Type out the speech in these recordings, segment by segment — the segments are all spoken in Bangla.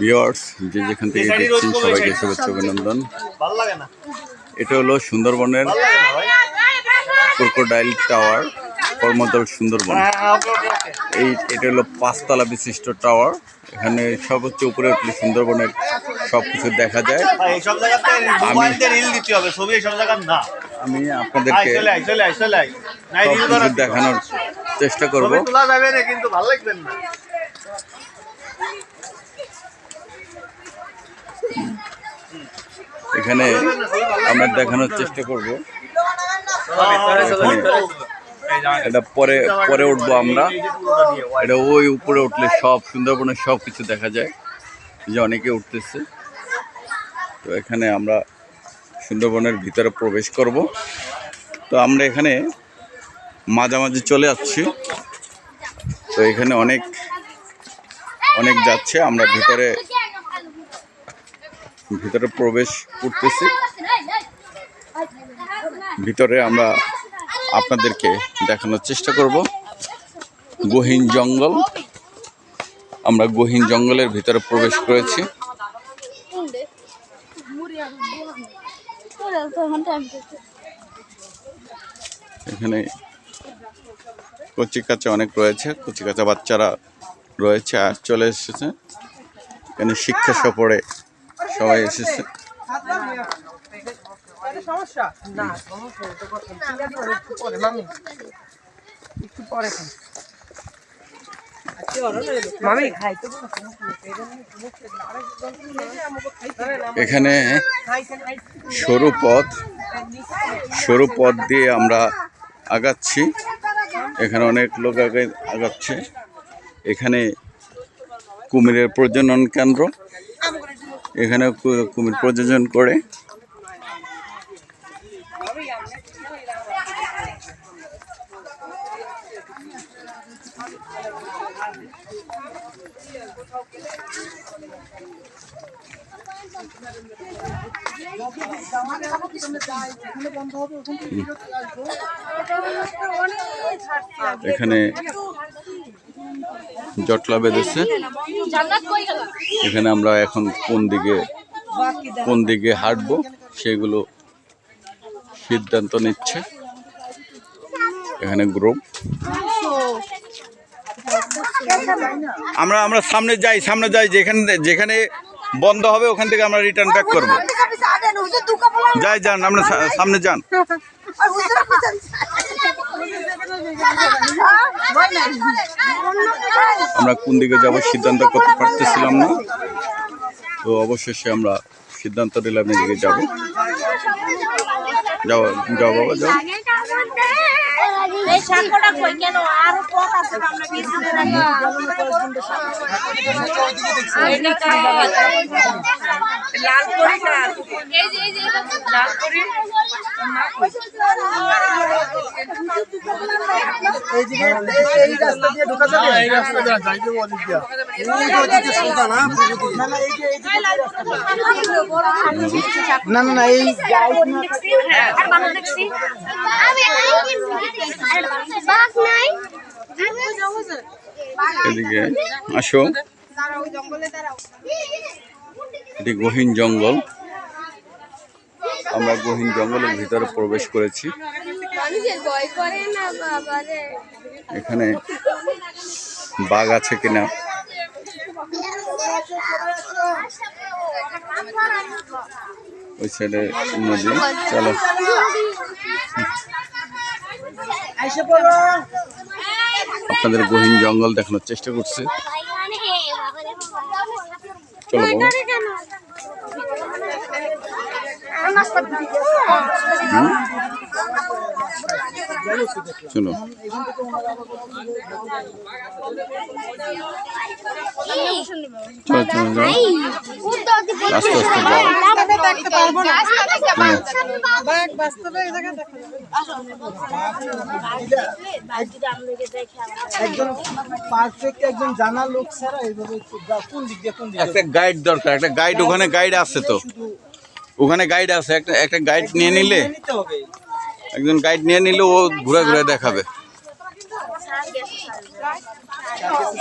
ভিওয়ার্স যে যেখান থেকে দেখছেন সবাইকে শুভেচ্ছা অভিনন্দন। এটা হলো সুন্দরবনের ক্রোকোডাইল টাওয়ার কর্মদল সুন্দরবন। হ্যাঁ হ্যাঁ এই এটা হলো পাঁচতলা বিশিষ্ট টাওয়ার। এখানে সর্বোচ্চ উপরে উঠলে সুন্দরবনের সব কিছু দেখা যায় আমি আপনাদেরকে সব কিছু দেখানোর চেষ্টা করব। কিন্তু ভালো লাগবে না। এখানে আমরা দেখানোর চেষ্টা করব। এটা পরে পরে উঠবো আমরা। এটা ওই উপরে উঠলে সব সুন্দরবনের সব কিছু দেখা যায়। যে অনেকে উঠতেছে। তো এখানে আমরা সুন্দরবনের ভিতরে প্রবেশ করব। তো আমরা এখানে মাঝামাঝি চলে যাচ্ছি। তো এখানে অনেক অনেক যাচ্ছে। আমরা ভিতরে ভিতরে প্রবেশ করতেছি। ভিতরে আমরা আপনাদেরকে দেখানোর চেষ্টা করব। গহীন জঙ্গল। আমরা গহীন জঙ্গলের ভিতরে প্রবেশ করেছি। এখানে কচি কাঁচা অনেক রয়েছে। কচি কাঁচা বাচ্চারা রয়েছে আর চলে এসেছে। এখানে শিক্ষা সফরে সবাই এসেছে। সমস্যা? না এখানে সরু পথ সরু পথ দিয়ে আমরা আগাচ্ছি। এখানে অনেক লোক আগে আগাচ্ছে। এখানে কুমিরের প্রজনন কেন্দ্র। এখানে কুমির প্রযোজন করে। এখানে জটলা বেঁধেছে। এখানে আমরা এখন কোন দিকে কোন দিকে হাঁটবো, সেগুলো সিদ্ধান্ত নিচ্ছে। এখানে গ্রুপ। আমরা আমরা সামনে যাই সামনে যাই, যেখানে যেখানে বন্ধ হবে, ওখান থেকে আমরা রিটার্ন ব্যাক করব। যাই যান, আমরা সামনে যান। আমরা কোন দিকে যাব সিদ্ধান্ত করতে পারতেছিলাম না। তো অবশেষে আমরা সিদ্ধান্ত নিলাম এদিকে যাব। যাও যাও বাবা যাও। এই সাঁকোটা কই কেন? আরও পথ আছে? তো আমরা লাল করি না এই যে এই যে লাল করি এই যে রাস্তা দিয়ে ঢোকা যাবে? এই রাস্তা দিয়ে যাইতে ওদিক দিয়ে এই যে ওদিকে সোজা না না না এই যে এই যে না এটি গহীন জঙ্গল। আমরা গহীন জঙ্গলের ভিতরে প্রবেশ করেছি। এখানে বাঘ আছে কিনা? ওই সাইডে নদী। চলো। আপনাদের গহীন জঙ্গল দেখানোর চেষ্টা করছে। চলো? চলো। চলো চলো আস্তে আস্তে যাও। দেখতে পারব না। ব্যাগ বাস্তবে এই জায়গায় দেখা একজন পারফেক্ট একজন জানা লোক ছাড়া এইভাবে কোন দিক দিয়ে কোন দিক একটা গাইড দরকার একটা গাইড ওখানে গাইড আছে তো। ওখানে গাইড আছে একটা একটা গাইড নিয়ে নিলে একজন গাইড নিয়ে নিলে ও ঘুরে ঘুরে দেখাবে।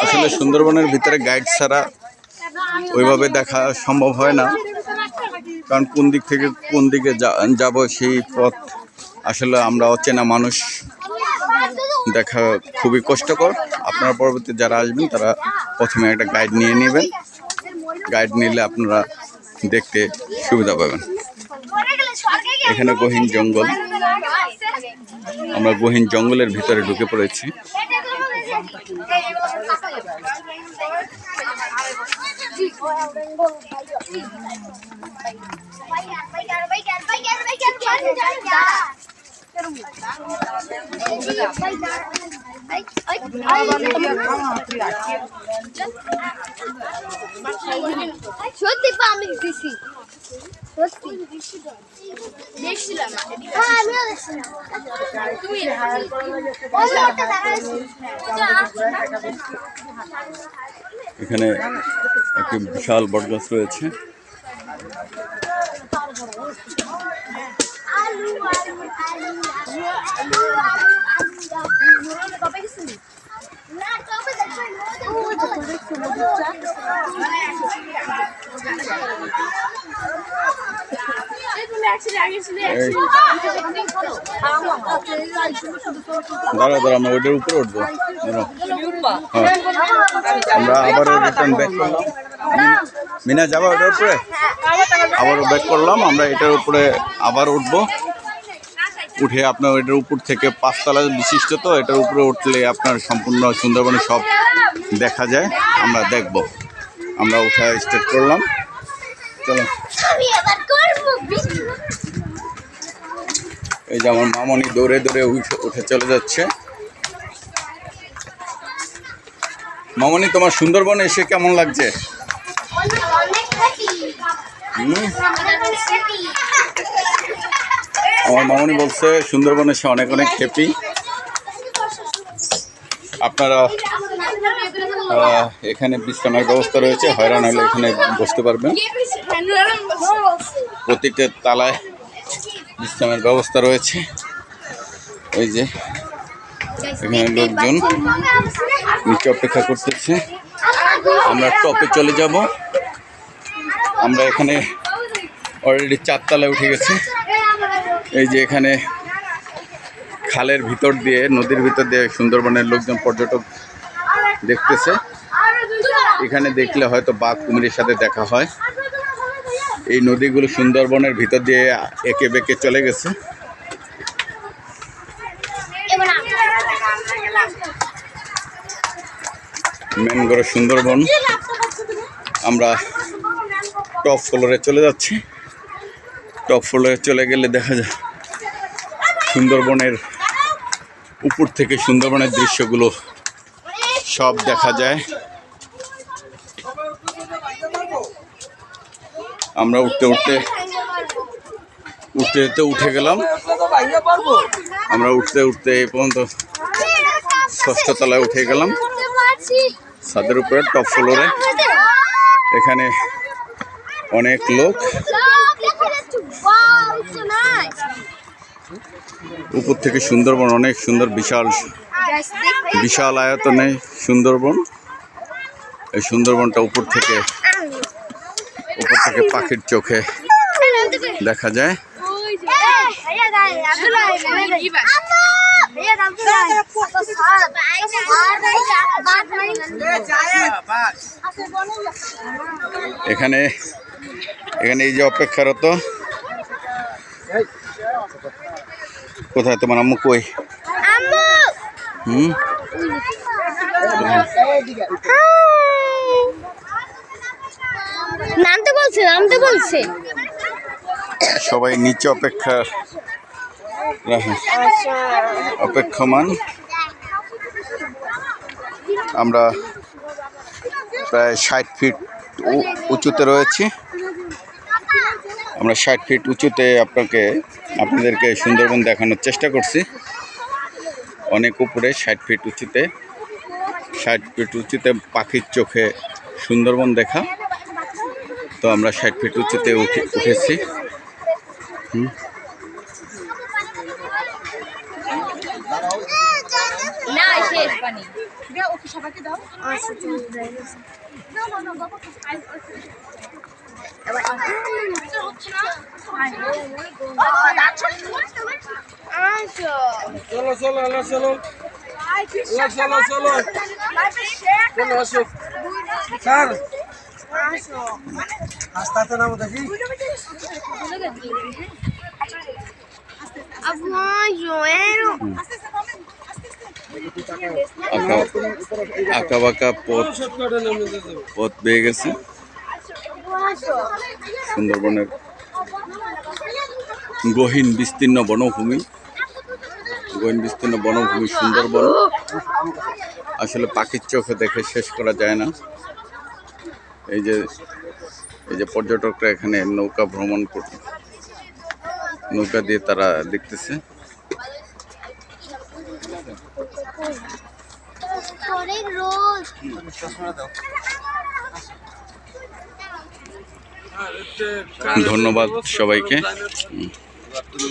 আসলে সুন্দরবনের ভিতরে গাইড ছাড়া ওইভাবে দেখা সম্ভব হয় না। কারণ কোন দিক থেকে, কোন দিকে যাব সেই পথ আসলে আমরা অচেনা মানুষ। দেখা খুবই কষ্টকর। আপনারা পরবর্তী যারা আসবেন, তারা প্রথমে একটা গাইড নিয়ে নেবেন। গাইড নিলে আপনারা দেখতে সুবিধা পাবেন। এখানে গহীন জঙ্গল। আমরা গহীন জঙ্গলের ভিতরে ঢুকে পড়েছি। সত্যি আমি দিছি দেখছিলাম আমিও দেখছিলাম তুমি এখানে একটি বিশাল বটগাছ রয়েছে। দাঁড়া দাঁড়া আমরা ওইটার উপরে উঠবো। হ্যাঁ। আমরা আবারও রিটার্ন ব্যাক করলাম। মিনা- যাবা ওটার উপরে? আবারও ব্যাক করলাম আমরা এটার উপরে আবার উঠবো। উঠে আপনার এটার উপর থেকে পাঁচতলা বিশিষ্ট তো এটার উপরে উঠলে আপনার সম্পূর্ণ সুন্দরবনে সব দেখা যায়। আমরা দেখব। আমরা উঠে স্টার্ট করলাম। চলো। এই যে আমার মামনি দৌড়ে দৌড়ে উঠে উঠে চলে যাচ্ছে। মামনি, তোমার সুন্দরবন এসে কেমন লাগছে? আমার মামনি বলছে, সুন্দরবন এসে অনেক অনেক হ্যাপি আপনারা এখানে বিশ্রামের ব্যবস্থা রয়েছে, হয়রান হলে এখানে বসতে পারবেন। প্রতিটা তালায় বিশ্রামের ব্যবস্থা রয়েছে। ওই যে এখানে লোকজন নিচে অপেক্ষা করতেছে। আমরা টপে চলে যাব। আমরা এখানে অলরেডি চারতলায় উঠে গেছি। এই যে এখানে খালের ভিতর দিয়ে, নদীর ভিতর দিয়ে সুন্দরবনের লোকজন, পর্যটক দেখতেছে। এখানে দেখলে হয়তো বাঘ কুমিরের সাথে দেখা হয়। এই নদীগুলো সুন্দরবনের ভিতর দিয়ে একে বেঁকে চলে গেছে। মেনগড় সুন্দরবন। আমরা টপ ফ্লোরে চলে যাচ্ছি। টপ ফ্লোরে চলে গেলে দেখা যায় সুন্দরবনের উপর থেকে সুন্দরবনের দৃশ্যগুলো সব দেখা যায়। আমরা উঠতে উঠতে উঠতে উঠতে উঠে গেলাম। আমরা উঠতে উঠতে এই পর্যন্ত ষষ্ঠ তলায় উঠে গেলাম। ছাদের উপরে টপ ফ্লোরে এখানে অনেক লোক উপর থেকে সুন্দরবন অনেক সুন্দর বিশাল বিশাল আয়তনে সুন্দরবন এই সুন্দরবনটা উপর থেকে উপর থেকে পাখির চোখে দেখা যায় এখানে এখানে এই যে অপেক্ষারত। কোথায় তোমার আম্মু? কই? হুম? নামতে বলছে নামতে বলছে। সবাই নিচে অপেক্ষা অপেক্ষমান। আমরা প্রায় ষাট ফিট উঁচুতে রয়েছি। আমরা ষাট ফিট উঁচুতে আপনাকে, আপনাদেরকে সুন্দরবন দেখানোর চেষ্টা করছি। অনেক উপরে ষাট ফিট উঁচুতে, ষাট ফিট উঁচুতে পাখির চোখে সুন্দরবন দেখা। তো আমরা ষাট ফিট উঁচুতে উঠে উঠেছি। না শেষ পানি ওকে সবাইকে দাও। চলো চলো আল্লাহ চলো আল্লাহ চলো। চলো চলো আসো। স্যার। আস্তে আস্তে নামো দেখি। আঁকা আঁকা বাঁকা পথ পথ পেয়ে গেছে। সুন্দরবনের গহীন বিস্তীর্ণ বনভূমি। গহীন বিস্তীর্ণ বনভূমি সুন্দরবন। আসলে পাখির চোখে দেখে শেষ করা যায় না। এই যে এই যে পর্যটকরা এখানে নৌকা ভ্রমণ নৌকা দিয়ে তারা দেখতেছে অনেক রোদ ধন্যবাদ সবাইকে।